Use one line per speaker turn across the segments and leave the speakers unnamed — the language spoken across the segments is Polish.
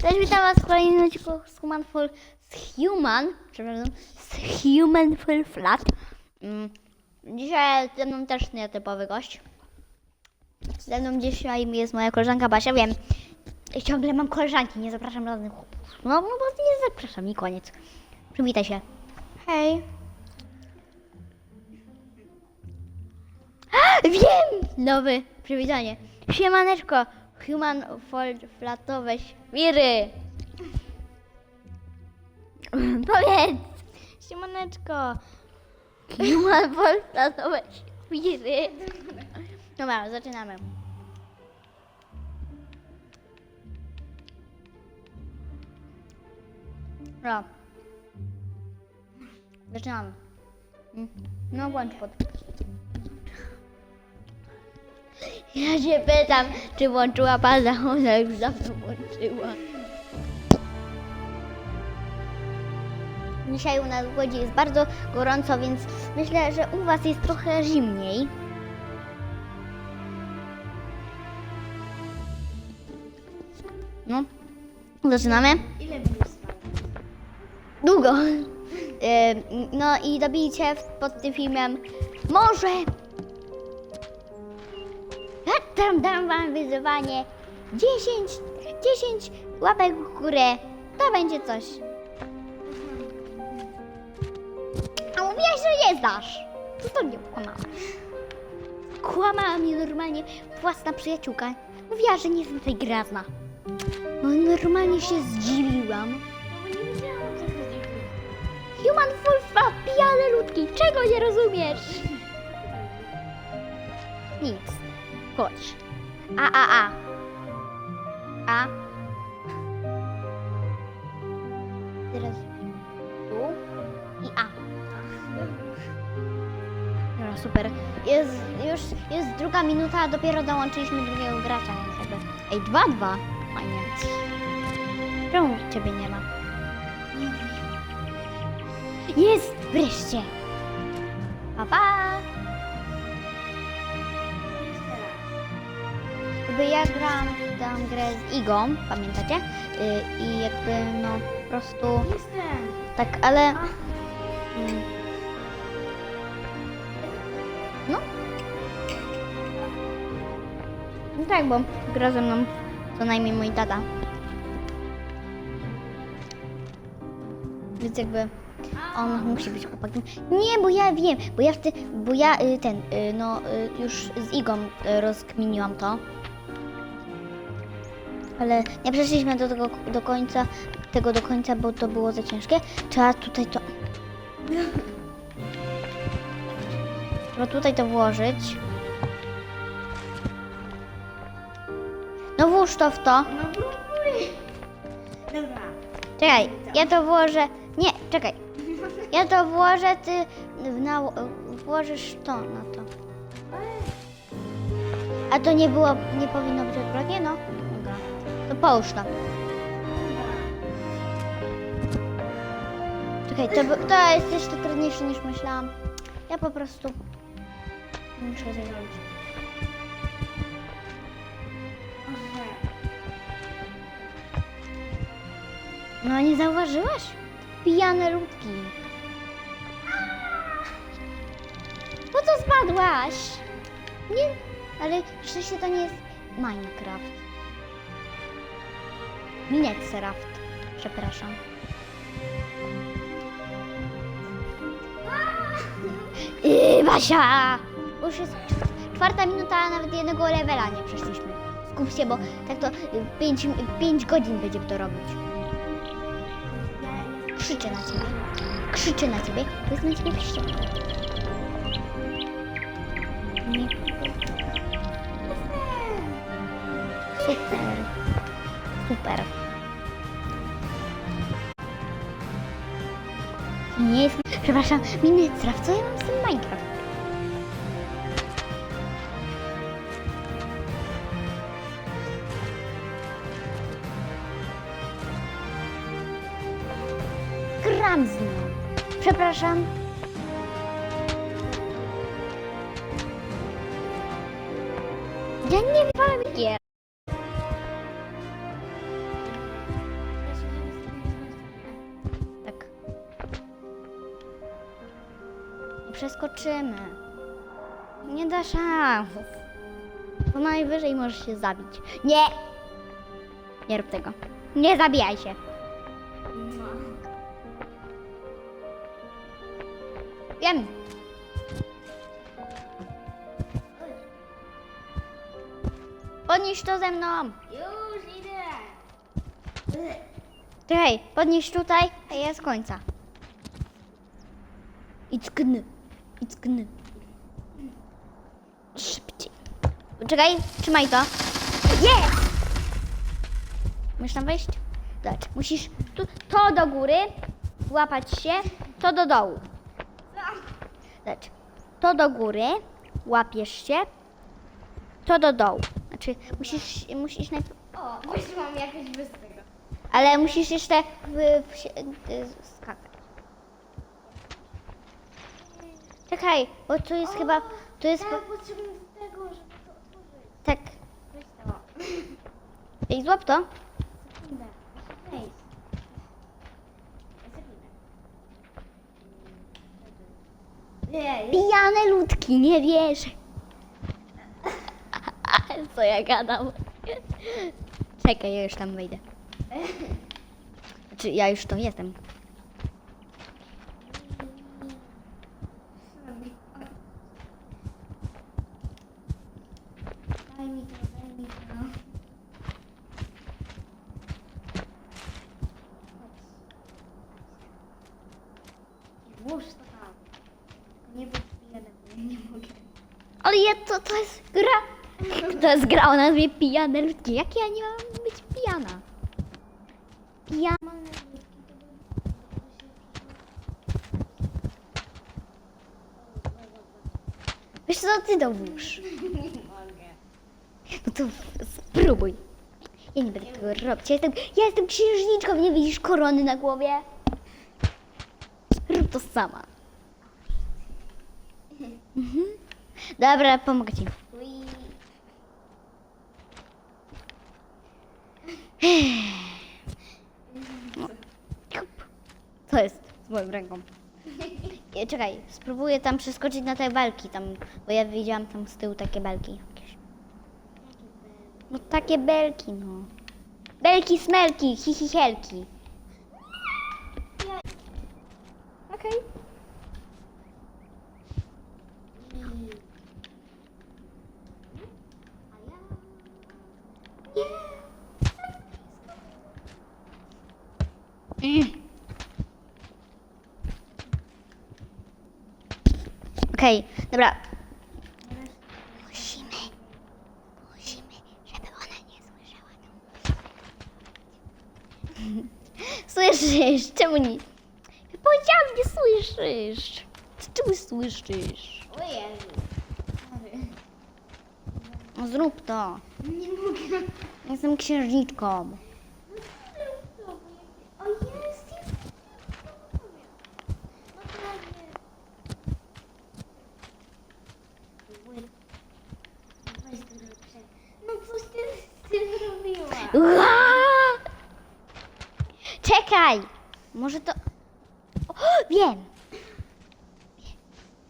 Cześć, witam was w kolejnym odcinku z Human Full z Human, przepraszam, z Human Full Flat. Mm, Dzisiaj ze mną też nietypowy gość. Ze mną dzisiaj jest moja koleżanka Basia, wiem. Ciągle mam koleżanki, nie zapraszam żadnych chłopów. No, no bo nie zapraszam i koniec. Przywitaj się. Hej. Wiem! Nowy, przywitanie. Siemaneczko, human flatowe świry. Powiedz! Siemaneczko, human flatowe świry. Dobra, zaczynamy. Dobra. Zaczynamy. Mm. No, włącz pod. Ja się pytam, czy włączyła pana, ona już dawno włączyła. Dzisiaj u nas w Łodzi jest bardzo gorąco, więc myślę, że u was jest trochę zimniej. No, zaczynamy.
Ile spał?
Długo. No i dobijcie pod tym filmem może. Tam dam wam wyzwanie 10, 10 łapek w górę. To będzie coś. A mówiłaś, że nie zdasz. To to nie kłamałaś. Kłamała mi normalnie własna przyjaciółka. Mówiła, że nie jestem tej grazna. No normalnie się zdziwiłam.
Co.
Human full fat, pijane ludki, czego nie rozumiesz? Nic. Chodź. A, a, a. A. Teraz tu i A. Dobra, super. Jest już, jest druga minuta, a dopiero dołączyliśmy drugiego gracza, więc jakby... Ej, 2-2. Fajnie. Czemu ciebie nie ma? Jest! Wreszcie! Pa, pa! Jakby ja gram w tę grę z Igą, pamiętacie? Y, I jakby no po prostu
Jestem.
tak, ale... Mm. No. No tak, bo gra ze mną co najmniej mój tata. Więc jakby on musi być chłopakiem. Nie, bo ja wiem, bo ja wtedy, bo ja y, ten, y, no y, już z Igą y, rozkminiłam to. Ale nie przeszliśmy do tego do końca, tego do końca, bo to było za ciężkie. Trzeba tutaj to... Trzeba tutaj to włożyć. No włóż to w to.
No próbuj. Dobra.
Czekaj, ja to włożę. Nie, czekaj. Ja to włożę, ty na, włożysz to na to. A to nie było, nie powinno być odwrotnie, no? To połóż to. Czekaj, to, by- to jest jeszcze trudniejsze niż myślałam. Ja po prostu muszę to. No nie zauważyłaś? Pijane ludki. Po co spadłaś? Nie, ale szczęście to nie jest Minecraft. Minecraft. Przepraszam. Yy, Basia! Już jest czwarta minuta, a nawet jednego levela nie przeszliśmy. Skup się, bo tak to 5 godzin będziemy to robić. Krzyczę na ciebie. Krzyczę na ciebie, bo jest na ciebie wściekły. Nie. Super. Super. Nie jest... Przepraszam, Minecraft, co ja mam z tym Minecraft? Gram z nią. Przepraszam. Ja nie wiem gier. Przeskoczymy. Nie da szans. To najwyżej możesz się zabić. Nie! Nie rób tego. Nie zabijaj się. Wiem. Podnieś to ze mną.
Już idę.
Czekaj, podnieś tutaj, a ja z końca. Idź gny. Idź gny. Szybciej. Czekaj, trzymaj to. Jest! Musisz tam wejść? Zobacz, musisz tu, to do góry, łapać się, to do dołu. Zobacz, to do góry, łapiesz się, to do dołu. Znaczy, musisz, musisz najpierw
O, mam jakoś bez tego.
ale musisz jeszcze w, w, y, skakać. Czekaj, bo tu jest chyba. Tu jest.
Ja potrzebuję tego, żeby to otworzyć.
Tak.
Weź to.
Ej, złap to.
Sekundę. Weź. Sekundę.
Pijane ludki, nie wiesz. Co ja gadam? Czekaj, ja już tam wejdę. Znaczy, ja już tam jestem.
Daj mi to, daj mi to. Chodź. Włóż to tam. Nie być pijany, bo ja nie mogę.
Ale ja, to, to jest gra. To jest gra o nazwie Pijane ludki. Jak ja nie mam być pijana? Pijana. Wiesz co, ty dołóż. No to spróbuj. Ja nie będę tego robić. Ja jestem, ja jestem księżniczką, nie widzisz korony na głowie? Rób to sama. Mhm. Dobra, pomogę ci. Co jest z moją ręką? Czekaj, spróbuję tam przeskoczyć na te belki tam, bo ja widziałam tam z tyłu takie belki. No takie belki, no. Belki, smelki, hihihelki. Okej. Mm. Okej, dobra. Musimy, musimy, żeby ona nie słyszała. Słyszysz? Czemu nie? Ja Powiedziałam, nie słyszysz. Czemu słyszysz?
O Jezu.
No zrób to.
Nie mogę.
Jestem księżniczką.
O jest, jest. No prawie. Weź go do przodu. No coś ty z tym zrobiła.
Ua! Czekaj! Może to... O, wiem!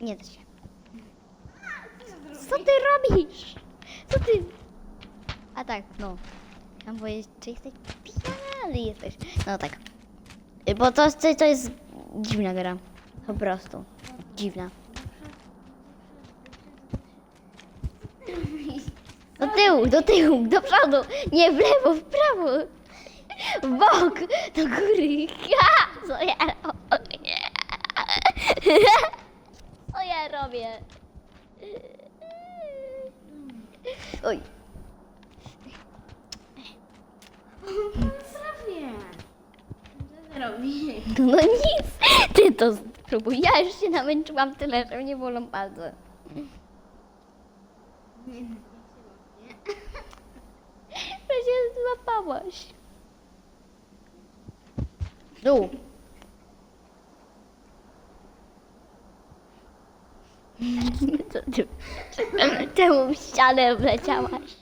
Nie da się. Co ty robisz? Co ty... A tak, no. Chciałam powiedzieć, czy jesteś pijany jesteś. No tak. Y, Bo to, to jest dziwna gra. Po prostu. Dziwna. Do tyłu, do tyłu, do przodu. Nie w lewo, w prawo. Bok, do góry. Ha! Co ja robię? Co ja robię? Oj.
Prawie. Co ty?
No nic. Ty to spróbuj. Ja już się namęczyłam tyle, że mnie bolą palce.
Nie, nie
Że się złapałaś. Dół. Co ty? Czemu w ścianę wleciałaś?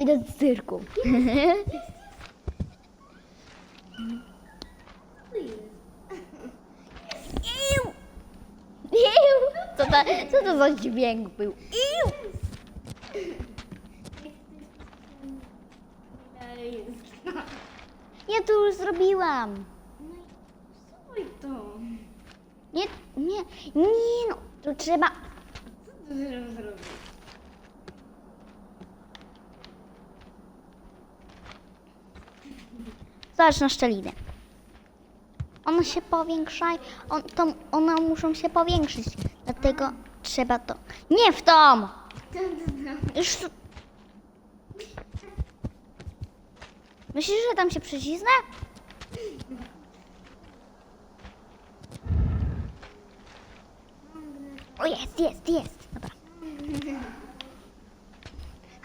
Idę z cyrku.
Co jest?
Iu! Iu! Co to, co to za dźwięk był? Iu! Ja to już zrobiłam.
No i to.
Nie, nie, nie no. Tu trzeba...
Co ty zrobić?
Zobacz na szczelinę. One się powiększają, on, to, one muszą się powiększyć, dlatego trzeba to... Nie w
zrobisz?
Już... tu- Myślisz, że tam się przycisnę? O, jest, jest, jest. Dobra.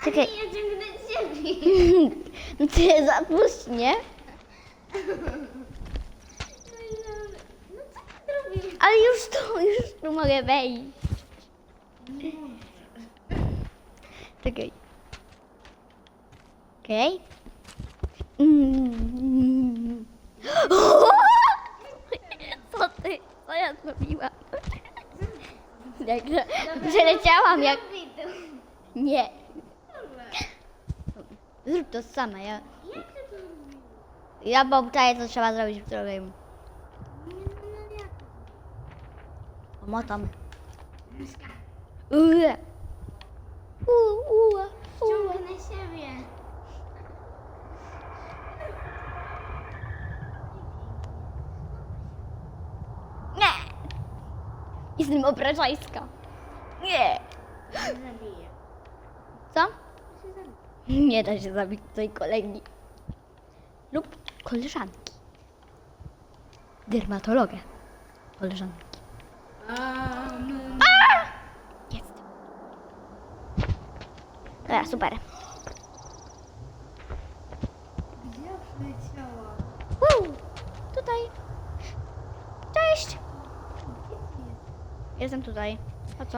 Czekaj.
Ciebie.
No ty zapuść, nie?
No i dobra. No co ty zrobisz?
Ale już tu, już tu mogę wejść. Czekaj. Okej. Mm. Co ty? Co ja zrobiłam? Także przeleciałam jak... Nie. Zrób to sama, ja... Ja bobczaję, co trzeba zrobić w drogę.
Nie, no, no jak?
Pomotam. Ue. U, u, u.
Ciągnę siebie.
Nie! Jestem obrażajska. Nie!
Zabiję.
Co? Nie da się zabić tej kolegi. Lub koleżanki. Dermatologę. Koleżanki. Jest. Dobra, super. Tutaj. Cześć! Jestem tutaj. A co?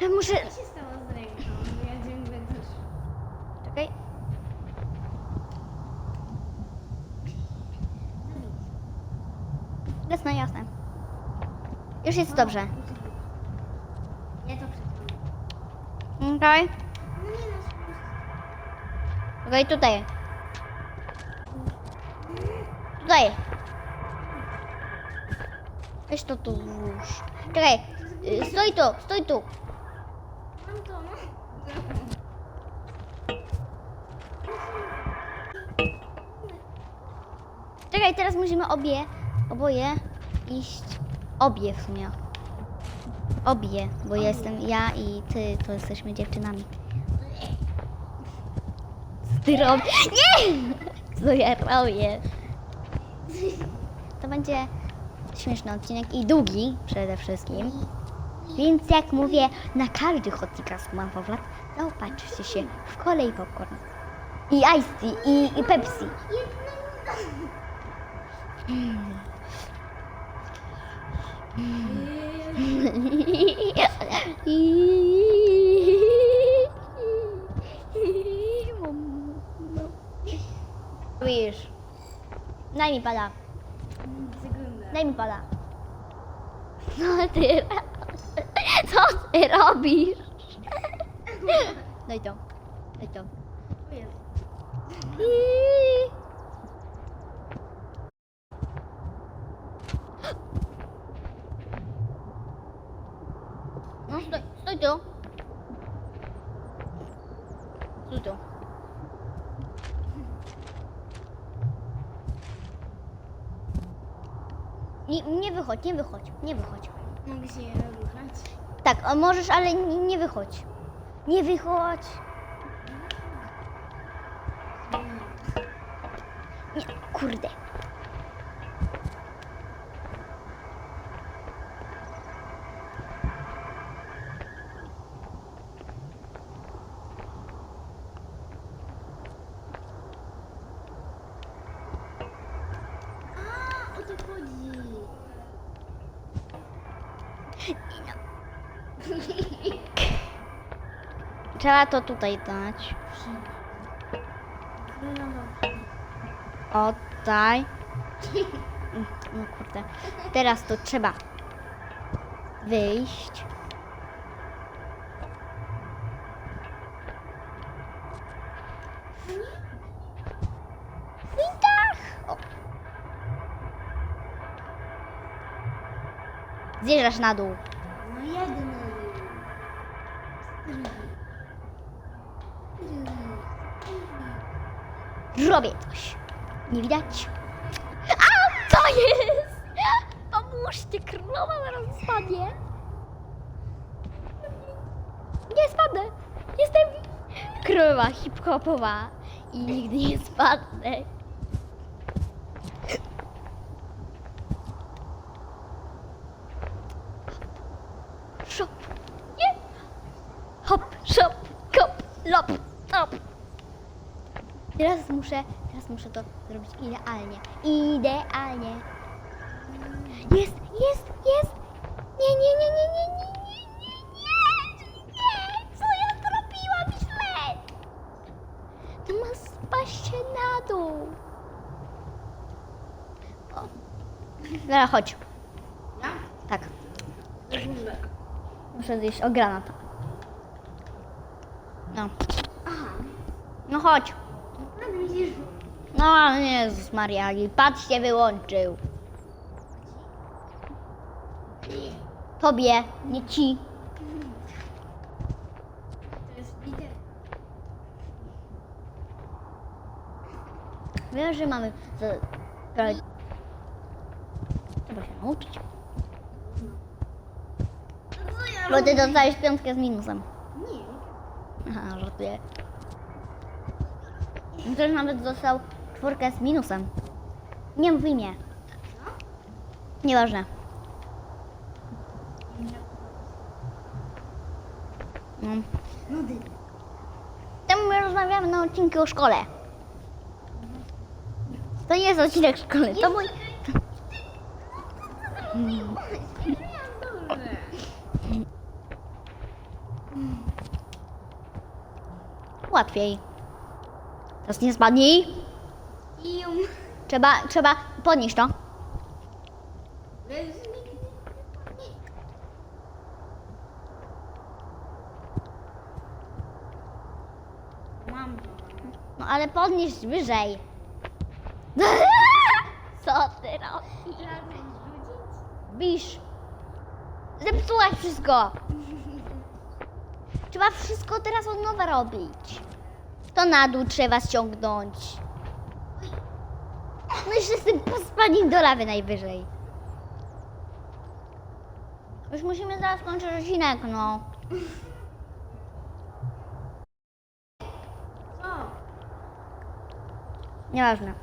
Ja
muszę...
Co się stało z ręką? Bo ja ciągle też.
Czekaj. Jasne, jasne. Już jest dobrze.
Ja to.
Okej.
No no, spójrz.
Okej, tutaj. Tutaj. Weź to tu włóż. Czekaj. y, Stój tu, stój tu.
No.
Czekaj, teraz musimy obie, oboje iść. Obie w sumie. Obie, bo ja jestem ja i ty to jesteśmy dziewczynami. Co ty robisz? Nie! Co ja robię? To będzie śmieszny odcinek i długi przede wszystkim. Więc jak mówię, na każdy chodnika z Manfowlat zaopatrzcie się w kolej popcorn. I Ice Tea, i, i Pepsi. Wiesz. Daj mi pada.
Sekunda.
Daj mi pada. Co ty Co ty robisz? Daj to. Daj to.
O Jezu.
No Stój tu. Nie, nie wychodź, nie wychodź, nie wychodź.
Mogę się ruchać?
Tak, a możesz, ale nie, nie wychodź. Nie wychodź. Nie, kurde.
A, o to chodzi.
trzeba to tutaj dać. O, tutaj. No kurde. Teraz to trzeba wyjść. W windach! O. Zjeżdżasz na dół.
No jedny.
Robię coś. Nie widać? A, co jest? Pomóżcie, królowa zaraz spadnie. Nie spadnę. Jestem królowa hip-hopowa i nigdy nie spadnę. Szop. Nie. Hop, szop, kop, lop, top. Teraz muszę, teraz muszę to zrobić idealnie. Idealnie. Jest, jest, jest. Nie, nie, nie, nie, nie, nie, nie, nie, nie, nie. Co ja zrobiłam źle? To ma spaść na dół. O. Dobra, chodź.
Ja?
Tak. Zjeść o granat. No. No chodź.
Naprawdę myślisz,
No, Jezus Maria, i patrz się wyłączył. Tobie, nie ci. Wiem, że mamy... za- Trzeba się nauczyć.
No co ja
Bo ty dostajesz piątkę z minusem.
Nie.
Aha, żartuję. Ktoś nawet dostał czwórkę z minusem. Nie mów imię.
No?
Nieważne. No.
Nudy.
Tam my rozmawiamy na odcinku o szkole. To nie jest odcinek szkolny, to mój...
Dobrze.
Łatwiej. Teraz nie spadnij. Trzeba, trzeba podnieść to.
Mam.
No ale podnieść wyżej. Co ty robisz? Bisz. Zepsułaś wszystko. Trzeba wszystko teraz od nowa robić. To na dół trzeba ściągnąć. No jeszcze z tym pospaniem do lawy najwyżej. Już musimy zaraz kończyć odcinek, no.
Co?
Nieważne.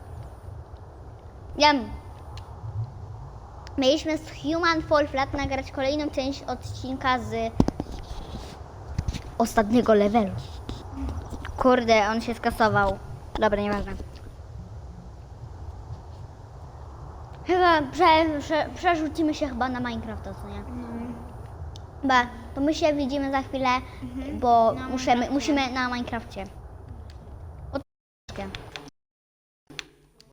Wiem. Mieliśmy z Human Fall Flat nagrać kolejną część odcinka z ostatniego levelu. Kurde, on się skasował. Dobra, nieważne. Chyba prze, prze, przerzucimy się chyba na Minecrafta, co nie?
No.
Ba, to my się widzimy za chwilę, bo
Na
musimy, musimy na Minecrafcie.